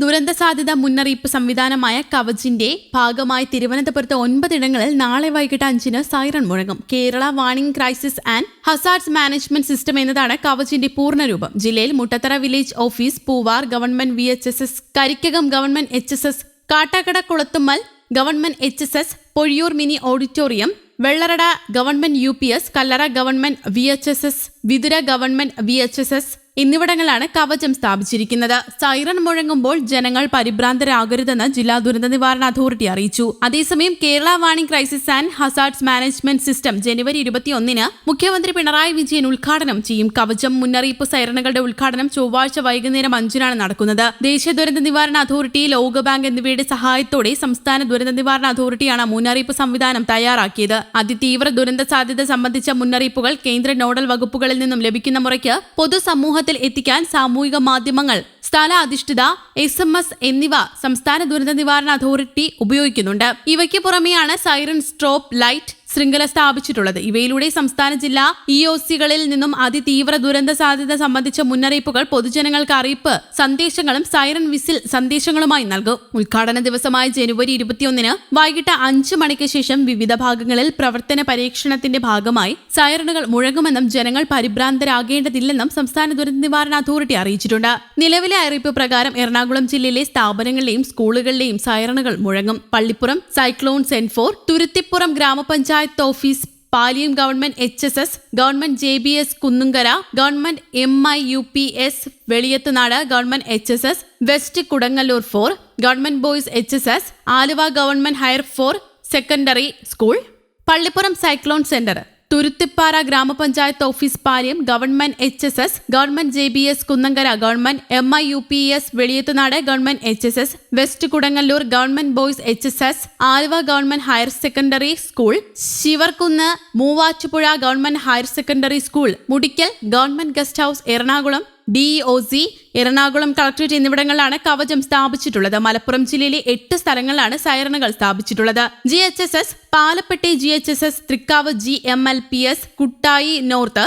ദുരന്ത സാധ്യത മുന്നറിയിപ്പ് സംവിധാനമായ കവചിന്റെ ഭാഗമായി തിരുവനന്തപുരത്ത് ഒൻപതിടങ്ങളിൽ നാളെ വൈകിട്ട് അഞ്ചിന് സൈറൺ മുഴങ്ങും. Kerala warning crisis and hazards management system എന്നതാണ് കവചിന്റെ പൂർണരൂപം. ജില്ലയിൽ Muttathara village office Poovar government V H S S Karikkakam government H S S Kattakada Kulathummal government H S S Pozhiyoor mini auditorium Vellarada government U P S Kallara government V H S S Vithura government V H S S എന്നിവിടങ്ങളാണ് കവചം സ്ഥാപിച്ചിരിക്കുന്നത്. Siren മുഴങ്ങുമ്പോൾ ജനങ്ങൾ പരിഭ്രാന്തരാകരുതെന്ന് ജില്ലാ ദുരന്ത നിവാരണ authority അറിയിച്ചു. അതേസമയം Kerala warning crisis and hazards management system ജനുവരി ഇരുപത്തിയൊന്നിന് മുഖ്യമന്ത്രി പിണറായി വിജയൻ ഉദ്ഘാടനം ചെയ്യും. കവചം മുന്നറിയിപ്പ് സൈറണുകളുടെ ഉദ്ഘാടനം ചൊവ്വാഴ്ച വൈകുന്നേരം അഞ്ചിനാണ് നടക്കുന്നത്. ദേശീയ ദുരന്ത നിവാരണ അതോറിറ്റി ലോകബാങ്ക് എന്നിവയുടെ സഹായത്തോടെ സംസ്ഥാന ദുരന്ത നിവാരണ അതോറിറ്റിയാണ് മുന്നറിയിപ്പ് സംവിധാനം തയ്യാറാക്കിയത്. അതിതീവ്ര ദുരന്ത സാധ്യത സംബന്ധിച്ച മുന്നറിയിപ്പുകൾ കേന്ദ്ര നോഡൽ വകുപ്പുകളിൽ നിന്നും ലഭിക്കുന്ന മുറയ്ക്ക് പൊതുസമൂഹത്തിൽ എത്തിക്കാൻ സാമൂഹിക മാധ്യമങ്ങൾ സ്ഥല അധിഷ്ഠിത എസ് എം എസ് എന്നിവ സംസ്ഥാന ദുരന്ത നിവാരണ അതോറിറ്റി ഉപയോഗിക്കുന്നുണ്ട്. ഇവയ്ക്ക് പുറമെയാണ് സൈറൺ സ്ട്രോപ്പ് ലൈറ്റ് ശൃംഖല സ്ഥാപിച്ചിട്ടുള്ളത്. ഇവയിലൂടെ സംസ്ഥാന ജില്ലാ ഇ ഒ സികളിൽ നിന്നും അതിതീവ്ര ദുരന്ത സാധ്യത സംബന്ധിച്ച മുന്നറിയിപ്പുകൾ പൊതുജനങ്ങൾക്ക് അറിയിപ്പ് സന്ദേശങ്ങളും സൈറൻ വിസിൽ സന്ദേശങ്ങളുമായി നൽകും. ഉദ്ഘാടന ദിവസമായ ജനുവരി ഇരുപത്തിയൊന്നിന് വൈകിട്ട് അഞ്ച് മണിക്ക് ശേഷം വിവിധ ഭാഗങ്ങളിൽ പ്രവർത്തന പരീക്ഷണത്തിന്റെ ഭാഗമായി സൈറണുകൾ മുഴങ്ങുമെന്നും ജനങ്ങൾ പരിഭ്രാന്തരാകേണ്ടതില്ലെന്നും സംസ്ഥാന ദുരന്ത നിവാരണ അതോറിറ്റി അറിയിച്ചിട്ടുണ്ട്. നിലവിലെ അറിയിപ്പ് പ്രകാരം എറണാകുളം ജില്ലയിലെ സ്ഥാപനങ്ങളിലെയും സ്കൂളുകളിലെയും സൈറണുകൾ മുഴങ്ങും. Pallippuram cyclone centre Thuruthipuram grama panchayat office Paliyam government H S S government J B S Kunnukara government M I U P S Veliyathunad government H S S west Kodungallur for government boys H S S Aluva government higher for secondary school Pallipuram cyclone centre. Thuruthippara grama panchayat office Paliyam government H S S government J B S Kunnukara government M I U P S Veliyathunad government H S S west Kodungallur government boys H S S Aluva government higher secondary school Sivarkunnu Muvattupuzha government higher secondary school Mudickal government guest house Ernakulam D O C Ernakulam collectorate എന്നിവിടങ്ങളിലാണ് കവചം സ്ഥാപിച്ചിട്ടുള്ളത്. മലപ്പുറം ജില്ലയിലെ എട്ട് സ്ഥലങ്ങളിലാണ് സൈറണുകൾ സ്ഥാപിച്ചിട്ടുള്ളത്. G H S S Palappetty G H S S Thrikkavu G M L P S Koottayi north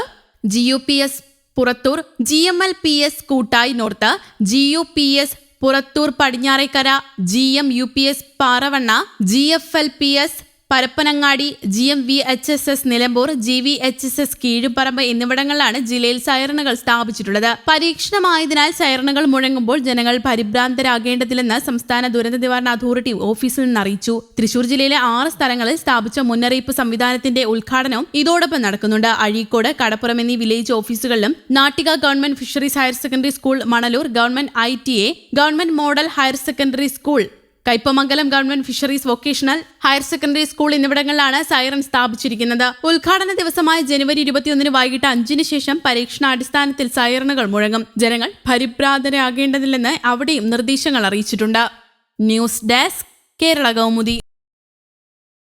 G U P S Purathur G M L P S Koottayi north G U P S Purathur Padinjarekkara G M U P S Paravanna G F L P S Parappanangadi G M V H S S Nilambur G V H S S Kizhuparamba എന്നിവിടങ്ങളിലാണ് ജില്ലയിൽ സൈറണുകൾ സ്ഥാപിച്ചിട്ടുള്ളത്. പരീക്ഷണമായതിനാൽ സൈറണുകൾ മുഴങ്ങുമ്പോൾ ജനങ്ങൾ പരിഭ്രാന്തരാകേണ്ടതില്ലെന്ന് സംസ്ഥാന ദുരന്ത നിവാരണ authority ഓഫീസിൽ നിന്ന് അറിയിച്ചു. തൃശൂർ ജില്ലയിലെ ആറ് സ്ഥലങ്ങളിൽ സ്ഥാപിച്ച മുന്നറിയിപ്പ് സംവിധാനത്തിന്റെ ഉദ്ഘാടനവും ഇതോടൊപ്പം നടക്കുന്നുണ്ട്. അഴീക്കോട് കടപ്പുറം എന്നീ വില്ലേജ് ഓഫീസുകളിലും Nattika government fisheries higher secondary school Manalur government I T A government model higher secondary school Kaipamangalam government fisheries vocational higher secondary school എന്നിവിടങ്ങളിലാണ് സൈറൺ സ്ഥാപിച്ചിരിക്കുന്നത്. ഉദ്ഘാടന ദിവസമായ ജനുവരി ഇരുപത്തിയൊന്നിന് വൈകിട്ട് അഞ്ചിന് ശേഷം പരീക്ഷണാടിസ്ഥാനത്തിൽ സൈറണുകൾ മുഴങ്ങും. ജനങ്ങൾ പരിഭ്രാന്തരാകേണ്ടതില്ലെന്ന് അവിടെയും നിർദ്ദേശങ്ങൾ അറിയിച്ചിട്ടുണ്ട്. News desk Kerala Kaumudi.